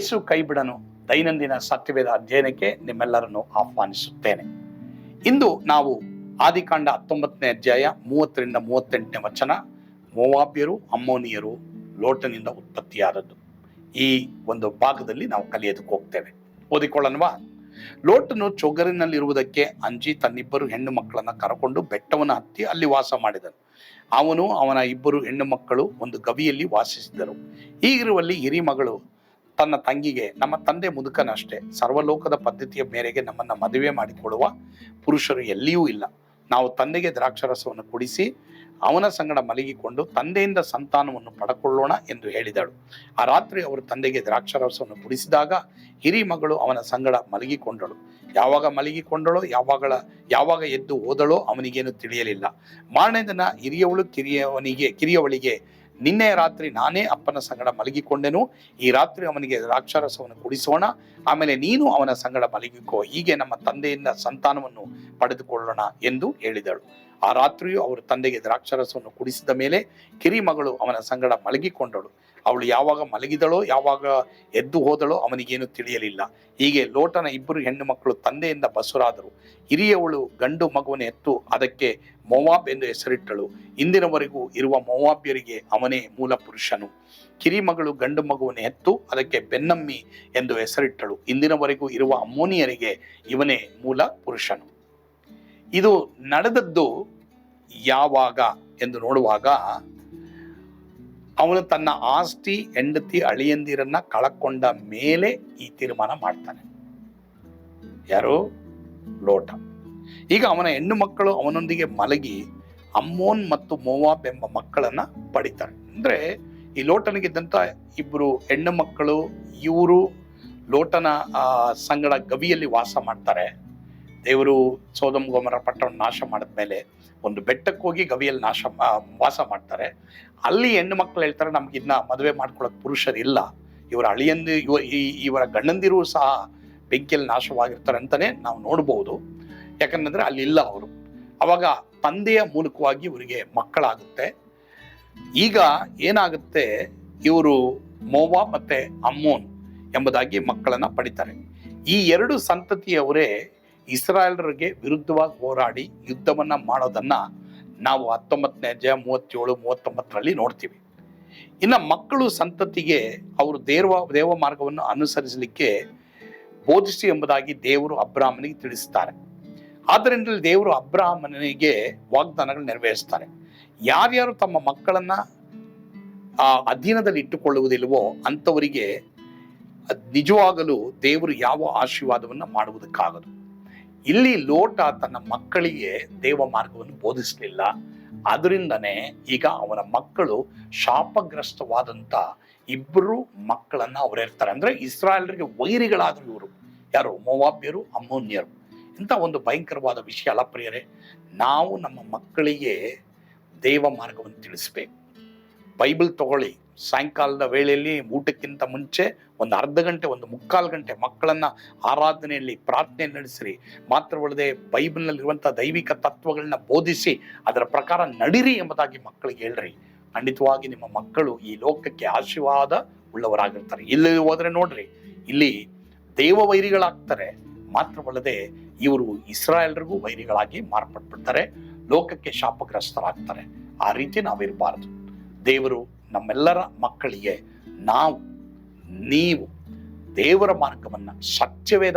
ಯೇಸು ಕೈಬಿಡನು ದೈನಂದಿನ ಸತ್ಯವೇದ ಅಧ್ಯಯನಕ್ಕೆ ನಿಮ್ಮೆಲ್ಲರನ್ನು ಆಹ್ವಾನಿಸುತ್ತೇನೆ. ಇಂದು ನಾವು ಆದಿಕಾಂಡ ಹತ್ತೊಂಬತ್ತನೇ ಅಧ್ಯಾಯ ಮೂವತ್ತರಿಂದ ಮೂವತ್ತೆಂಟನೇ ವಚನ, ಮೋವಾಬ್ಯರು, ಅಮ್ಮೋನಿಯರು, ಲೋಟನಿಂದ ಉತ್ಪತ್ತಿಯಾದದ್ದು. ಈ ಒಂದು ಭಾಗದಲ್ಲಿ ನಾವು ಕಲಿಯೋದಕ್ಕೆ ಹೋಗ್ತೇವೆ. ಓದಿಕೊಳ್ಳನ್ವಾ ಲೋಟನು ಚೊಗರಿನಲ್ಲಿರುವುದಕ್ಕೆ ಅಂಜಿ ತನ್ನಿಬ್ಬರು ಹೆಣ್ಣು ಮಕ್ಕಳನ್ನ ಕರಕೊಂಡು ಬೆಟ್ಟವನ್ನು ಹತ್ತಿ ಅಲ್ಲಿ ವಾಸ ಮಾಡಿದನು. ಅವನು ಅವನ ಇಬ್ಬರು ಹೆಣ್ಣು ಮಕ್ಕಳು ಒಂದು ಗವಿಯಲ್ಲಿ ವಾಸಿಸಿದರು. ಈಗಿರುವಲ್ಲಿ ಹಿರಿ ಮಗಳು ತನ್ನ ತಂಗಿಗೆ, ನಮ್ಮ ತಂದೆ ಮುದುಕನಷ್ಟೇ ಸರ್ವಲೋಕದ ಪದ್ಧತಿಯ ಮೇರೆಗೆ ನಮ್ಮನ್ನ ಮದುವೆ ಮಾಡಿಕೊಳ್ಳುವ ಪುರುಷರು ಎಲ್ಲಿಯೂ ಇಲ್ಲ. ನಾವು ತಂದೆಗೆ ದ್ರಾಕ್ಷರಸವನ್ನು ಕುಡಿಸಿ, ಅವನ ಸಂಗಡ ಮಲಗಿಕೊಂಡು ತಂದೆಯಿಂದ ಸಂತಾನವನ್ನು ಪಡಕೊಳ್ಳೋಣ ಎಂದು ಹೇಳಿದಳು. ಆ ರಾತ್ರಿ ಅವರು ತಂದೆಗೆ ದ್ರಾಕ್ಷರಸವನ್ನು ಕುಡಿಸಿದಾಗ ಹಿರಿ ಮಗಳು ಅವನ ಸಂಗಡ ಮಲಗಿಕೊಂಡಳು. ಯಾವಾಗ ಮಲಗಿಕೊಂಡಳೋ ಯಾವಾಗ ಯಾವಾಗ ಎದ್ದು ಓದಳೋ ಅವನಿಗೇನು ತಿಳಿಯಲಿಲ್ಲ. ಮಾರನೇ ದಿನ ಹಿರಿಯವಳು ಕಿರಿಯವನಿಗೆ, ಕಿರಿಯವಳಿಗೆ ನಿನ್ನೆ ರಾತ್ರಿ ನಾನೇ ಅಪ್ಪನ ಸಂಗಡ ಮಲಗಿಕೊಂಡೆನು. ಈ ರಾತ್ರಿ ಅವನಿಗೆ ರಾಕ್ಷಾರಸವನ್ನು ಕುಡಿಸೋಣ. ಆಮೇಲೆ ನೀನು ಅವನ ಸಂಗಡ ಮಲಗಿಕೋ. ಹೀಗೆ ನಮ್ಮ ತಂದೆಯಿಂದ ಸಂತಾನವನ್ನು ಪಡೆದುಕೊಳ್ಳೋಣ ಎಂದು ಹೇಳಿದಳು. ಆ ರಾತ್ರಿಯೂ ಅವರು ತಂದೆಗೆ ದ್ರಾಕ್ಷಾರಸವನ್ನು ಕುಡಿಸಿದ ಮೇಲೆ ಕಿರಿಮಗಳು ಅವನ ಸಂಗಡ ಮಲಗಿಕೊಂಡಳು. ಅವಳು ಯಾವಾಗ ಮಲಗಿದಳೋ, ಯಾವಾಗ ಎದ್ದು ಹೋದಳೋ ಅವನಿಗೇನು ತಿಳಿಯಲಿಲ್ಲ. ಹೀಗೆ ಲೋಟನ ಇಬ್ಬರು ಹೆಣ್ಣು ಮಕ್ಕಳು ತಂದೆಯಿಂದ ಬಸುರಾದರು. ಹಿರಿಯವಳು ಗಂಡು ಮಗುವನ್ನು ಎತ್ತು ಅದಕ್ಕೆ ಮೊವಾಬ್ ಎಂದು ಹೆಸರಿಟ್ಟಳು. ಇಂದಿನವರೆಗೂ ಇರುವ ಮೊವಾಬ್ಯರಿಗೆ ಅವನೇ ಮೂಲ ಪುರುಷನು. ಕಿರಿಮಗಳು ಗಂಡು ಮಗುವನ್ನು ಹೆತ್ತು ಅದಕ್ಕೆ ಬೆನ್ನಮ್ಮಿ ಎಂದು ಹೆಸರಿಟ್ಟಳು. ಇಂದಿನವರೆಗೂ ಇರುವ ಅಮ್ಮೋನಿಯರಿಗೆ ಇವನೇ ಮೂಲ ಪುರುಷನು. ಇದು ನಡೆದದ್ದು ಯಾವಾಗ ಎಂದು ನೋಡುವಾಗ ಅವನು ತನ್ನ ಆಸ್ತಿ, ಹೆಂಡತಿ, ಅಳಿಯಂದಿರನ್ನ ಕಳಕೊಂಡ ಮೇಲೆ ಈ ತೀರ್ಮಾನ ಮಾಡ್ತಾನೆ. ಯಾರು? ಲೋಟ. ಈಗ ಅವನ ಹೆಣ್ಣು ಮಕ್ಕಳು ಅವನೊಂದಿಗೆ ಮಲಗಿ ಅಮ್ಮೋನ್ ಮತ್ತು ಮೋವಾಬ್ ಎಂಬ ಮಕ್ಕಳನ್ನ ಪಡಿತಾರೆ. ಅಂದ್ರೆ ಈ ಲೋಟನಿಗಿದ್ದಂತ ಇಬ್ರು ಹೆಣ್ಣು ಮಕ್ಕಳು, ಇವರು ಲೋಟನ ಸಂಗಡ ಗವಿಯಲ್ಲಿ ವಾಸ ಮಾಡ್ತಾರೆ. ದೇವರು ಸೋದಮ್ ಗೋಮರ ಪಟ್ಟಣ ನಾಶ ಮಾಡಿದ್ಮೇಲೆ ಒಂದು ಬೆಟ್ಟಕ್ಕೆ ಹೋಗಿ ಗವಿಯಲ್ಲಿ ನಾಶ ವಾಸ ಮಾಡ್ತಾರೆ. ಅಲ್ಲಿ ಹೆಣ್ಣು ಮಕ್ಕಳು ಹೇಳ್ತಾರೆ ನಮ್ಗಿನ್ನ ಮದುವೆ ಮಾಡ್ಕೊಳ್ಳೋಕೆ ಪುರುಷರಿಲ್ಲ. ಇವರ ಅಳಿಯಂದು, ಇವ- ಇವರ ಗಂಡಂದಿರು ಸಹ ಬೆಂಕಿಯಲ್ಲಿ ನಾಶವಾಗಿರ್ತಾರೆ ಅಂತಲೇ ನಾವು ನೋಡ್ಬೋದು. ಯಾಕಂದ್ರೆ ಅಲ್ಲಿ ಇಲ್ಲ ಅವರು. ಅವಾಗ ತಂದೆಯ ಮೂಲಕವಾಗಿ ಇವರಿಗೆ ಮಕ್ಕಳಾಗುತ್ತೆ. ಈಗ ಏನಾಗುತ್ತೆ, ಇವರು ಮೋವಾ ಮತ್ತೆ ಅಮ್ಮೋನ್ ಎಂಬುದಾಗಿ ಮಕ್ಕಳನ್ನ ಪಡಿತಾರೆ. ಈ ಎರಡು ಸಂತತಿಯವರೇ ಇಸ್ರಾಯೇಲರಿಗೆ ವಿರುದ್ಧವಾಗಿ ಹೋರಾಡಿ ಯುದ್ಧವನ್ನ ಮಾಡೋದನ್ನ ನಾವು ಹತ್ತೊಂಬತ್ತನೇ ಅಧ್ಯಾಯ ಮೂವತ್ತೇಳು, ಮೂವತ್ತೊಂಬತ್ತರಲ್ಲಿ ನೋಡ್ತೀವಿ. ಇನ್ನು ಮಕ್ಕಳು ಸಂತತಿಗೆ ಅವರು ದೇವ ದೇವ ಮಾರ್ಗವನ್ನು ಅನುಸರಿಸಲಿಕ್ಕೆ ಬೋಧಿಸಿ ಎಂಬುದಾಗಿ ದೇವರು ಅಬ್ರಾಹ್ಮನಿಗೆ ತಿಳಿಸ್ತಾರೆ. ಆದ್ದರಿಂದ ದೇವರು ಅಬ್ರಾಹ್ಮನಿಗೆ ವಾಗ್ದಾನಗಳು ನೆರವೇರಿಸ್ತಾರೆ. ಯಾರ್ಯಾರು ತಮ್ಮ ಮಕ್ಕಳನ್ನ ಆ ಅಧೀನದಲ್ಲಿ ಇಟ್ಟುಕೊಳ್ಳುವುದಿಲ್ಲವೋ ಅಂಥವರಿಗೆ ನಿಜವಾಗಲೂ ದೇವರು ಯಾವ ಆಶೀರ್ವಾದವನ್ನು ಮಾಡುವುದಕ್ಕಾಗದು. ಇಲ್ಲಿ ಲೋಟ ತನ್ನ ಮಕ್ಕಳಿಗೆ ದೇವ ಮಾರ್ಗವನ್ನು ಬೋಧಿಸಲಿಲ್ಲ. ಅದರಿಂದನೇ ಈಗ ಅವನ ಮಕ್ಕಳು ಶಾಪಗ್ರಸ್ತವಾದಂತ ಇಬ್ಬರು ಮಕ್ಕಳನ್ನ ಅವರಿರ್ತಾರೆ ಅಂದ್ರೆ ಇಸ್ರಾಯೇಲ್ರಿಗೆ ವೈರಿಗಳಾದ್ರು ಇವರು. ಯಾರು? ಮೋವಾಬ್ಯರು, ಅಮ್ಮೋನ್ಯರು. ಇಂಥ ಒಂದು ಭಯಂಕರವಾದ ವಿಷಯ ಅಲ್ಲ ಪ್ರಿಯರೇ. ನಾವು ನಮ್ಮ ಮಕ್ಕಳಿಗೆ ದೇವ ಮಾರ್ಗವನ್ನು ತಿಳಿಸ್ಬೇಕು. ಬೈಬಲ್ ತಗೊಳ್ಳಿ. ಸಾಯಂಕಾಲದ ವೇಳೆಯಲ್ಲಿ ಊಟಕ್ಕಿಂತ ಮುಂಚೆ ಒಂದು ಅರ್ಧ ಗಂಟೆ, ಒಂದು ಮುಕ್ಕಾಲು ಗಂಟೆ ಮಕ್ಕಳನ್ನ ಆರಾಧನೆಯಲ್ಲಿ ಪ್ರಾರ್ಥನೆ ನಡೆಸಿರಿ. ಮಾತ್ರವಲ್ಲದೆ ಬೈಬಲ್ನಲ್ಲಿರುವಂಥ ದೈವಿಕ ತತ್ವಗಳನ್ನ ಬೋಧಿಸಿ ಅದರ ಪ್ರಕಾರ ನಡಿರಿ ಎಂಬುದಾಗಿ ಮಕ್ಕಳಿಗೆ ಹೇಳ್ರಿ. ಖಂಡಿತವಾಗಿ ನಿಮ್ಮ ಮಕ್ಕಳು ಈ ಲೋಕಕ್ಕೆ ಆಶೀರ್ವಾದ ಉಳ್ಳವರಾಗಿರ್ತಾರೆ. ಇಲ್ಲಿ ಹೋದರೆ ನೋಡ್ರಿ, ಇಲ್ಲಿ ದೇವ ವೈರಿಗಳಾಗ್ತಾರೆ ಮಾತ್ರವಲ್ಲದೆ ಇವರು ಇಸ್ರಾಯೇಲ್ರಿಗೂ ವೈರಿಗಳಾಗಿ ಮಾರ್ಪಟ್ಬಿಡ್ತಾರೆ. ಲೋಕಕ್ಕೆ ಶಾಪಗ್ರಸ್ತರಾಗ್ತಾರೆ. ಆ ರೀತಿ ನಾವಿರಬಾರದು. ದೇವರು ನಮ್ಮೆಲ್ಲರ ಮಕ್ಕಳಿಗೆ ನಾವು, ನೀವು ದೇವರ ಮಾರ್ಗವನ್ನು, ಸತ್ಯವೇದ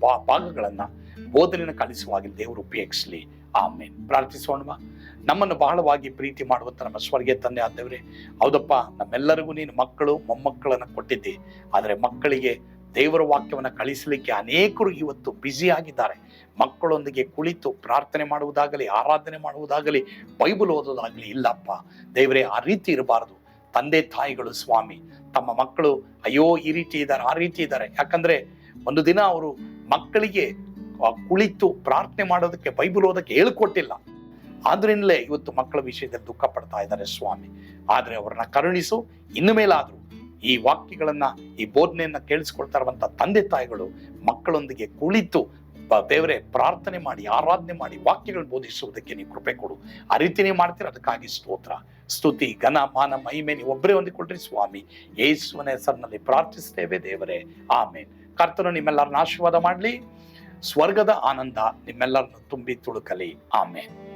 ಭಾಗಗಳನ್ನು ಬೋಧನೆಯನ್ನು ಕಲಿಸುವಾಗಿ ದೇವರು ಉಪಯೋಗಿಸಲಿ. ಆಮೇಲೆ ಪ್ರಾರ್ಥಿಸೋಣವಾ ನಮ್ಮನ್ನು ಬಹಳವಾಗಿ ಪ್ರೀತಿ ಮಾಡುವಂಥ ನಮ್ಮ ಸ್ವರ್ಗೀಯ ತಂದೆ ಆದವ್ರೆ, ಹೌದಪ್ಪ, ನಮ್ಮೆಲ್ಲರಿಗೂ ನೀನು ಮಕ್ಕಳು, ಮೊಮ್ಮಕ್ಕಳನ್ನು ಕೊಟ್ಟಿದ್ದಿ. ಆದರೆ ಮಕ್ಕಳಿಗೆ ದೇವರ ವಾಕ್ಯವನ್ನು ಕಳಿಸಲಿಕ್ಕೆ ಅನೇಕರು ಇವತ್ತು ಬ್ಯುಸಿ ಆಗಿದ್ದಾರೆ. ಮಕ್ಕಳೊಂದಿಗೆ ಕುಳಿತು ಪ್ರಾರ್ಥನೆ ಮಾಡುವುದಾಗಲಿ, ಆರಾಧನೆ ಮಾಡುವುದಾಗಲಿ, ಬೈಬಲ್ ಓದೋದಾಗಲಿ ಇಲ್ಲಪ್ಪ. ದೇವರೇ, ಆ ರೀತಿ ಇರಬಾರದು. ತಂದೆ ತಾಯಿಗಳು ಸ್ವಾಮಿ, ತಮ್ಮ ಮಕ್ಕಳು ಅಯ್ಯೋ ಈ ರೀತಿ ಇದ್ದಾರೆ, ಆ ರೀತಿ ಇದ್ದಾರೆ. ಯಾಕಂದ್ರೆ ಒಂದು ದಿನ ಅವರು ಮಕ್ಕಳಿಗೆ ಕುಳಿತು ಪ್ರಾರ್ಥನೆ ಮಾಡೋದಕ್ಕೆ, ಬೈಬಲ್ ಓದಕ್ಕೆ ಹೇಳ್ಕೊಟ್ಟಿಲ್ಲ. ಆದ್ರಿಂದಲೇ ಇವತ್ತು ಮಕ್ಕಳ ವಿಷಯದಲ್ಲಿ ದುಃಖ ಪಡ್ತಾ ಇದ್ದಾರೆ ಸ್ವಾಮಿ. ಆದ್ರೆ ಅವ್ರನ್ನ ಕರುಣಿಸು, ಇನ್ನು ಮೇಲಾದರೂ ಈ ವಾಕ್ಯಗಳನ್ನ, ಈ ಬೋಧನೆಯನ್ನ ಕೇಳಿಸ್ಕೊಳ್ತಾ ಇರುವಂತ ತಂದೆ ತಾಯಿಗಳು ಮಕ್ಕಳೊಂದಿಗೆ ಕುಳಿತು ದೇವರೇ, ಪ್ರಾರ್ಥನೆ ಮಾಡಿ, ಆರಾಧನೆ ಮಾಡಿ, ವಾಕ್ಯಗಳು ಬೋಧಿಸುವುದಕ್ಕೆ ನೀವು ಕೃಪೆ ಕೊಡು. ಆ ರೀತಿ ನೀವು ಮಾಡ್ತೀರ, ಅದಕ್ಕಾಗಿ ಸ್ತೋತ್ರ. ಸ್ತುತಿ, ಘನ, ಮಾನ, ಮಹಿಮೆ, ನೀವು ಒಬ್ಬರೇ ಹೊಂದಿಕೊಳ್ರಿ ಸ್ವಾಮಿ. ಯೇಸುವನ ಹೆಸರಿನಲ್ಲಿ ಪ್ರಾರ್ಥಿಸ್ತೇವೆ ದೇವರೇ. ಆಮೇನ್. ಕರ್ತನು ನಿಮ್ಮೆಲ್ಲರನ್ನ ಆಶೀರ್ವಾದ ಮಾಡಲಿ. ಸ್ವರ್ಗದ ಆನಂದ ನಿಮ್ಮೆಲ್ಲರನ್ನು ತುಂಬಿ ತುಳುಕಲಿ. ಆಮೇನ್.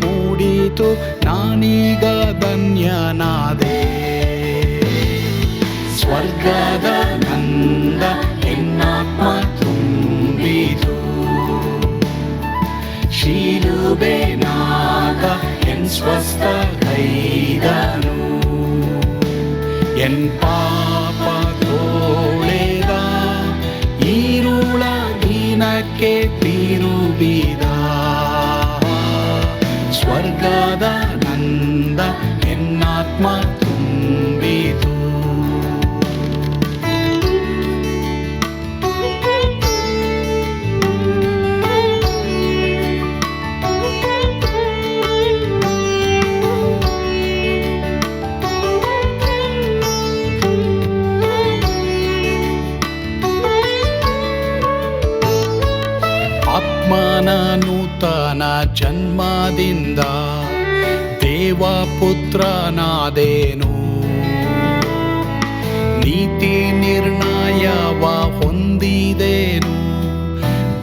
ಮೂಡಿತು ನಾನೀಗ ಧನ್ಯನಾದೆ. ಸ್ವರ್ಗದ ನಂದ ಎನ್ನಾತ್ಮ ತುಂಬಿತು ಶಿಲುಬೆನಾಗ ಎನ್ ಸ್ವಸ್ಥ ಕೈದನು ಎನ್ ಪಾಪ ನಂದ ಎನ್ನಾತ್ಮ ತುಂಬಿತು. ಆತ್ಮನ ನೂತನ ಜನ್ಮದಿಂದ ದೇವಪುತ್ರನಾದೇನು ನೀತಿ ನಿರ್ಣಯವ ಹೊಂದಿದೇನು?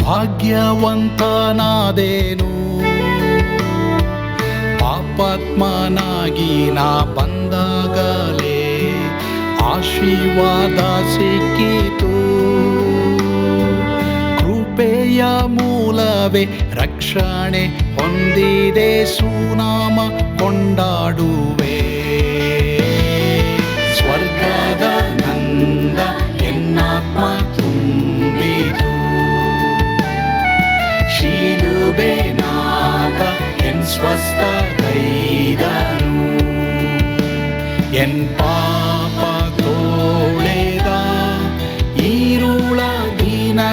ಭಾಗ್ಯವಂತನಾದೇನು? ಪಾಪಾತ್ಮನಾಗಿ ನಾ ಬಂದಾಗಲೇ ಆಶೀರ್ವಾದ ಸಿಕ್ಕಿತು. ಕೃಪೆಯ ಮೂಲವೇ ರಕ್ಷಣೆ ಹೊಂದಿದೆ ಸುನಾಮ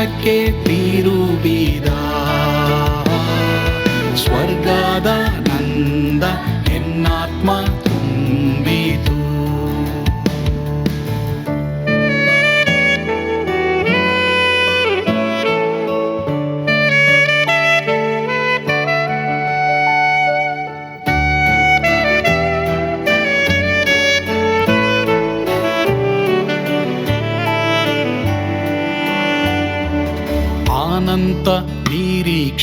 உனக்கே தீரூபிதா.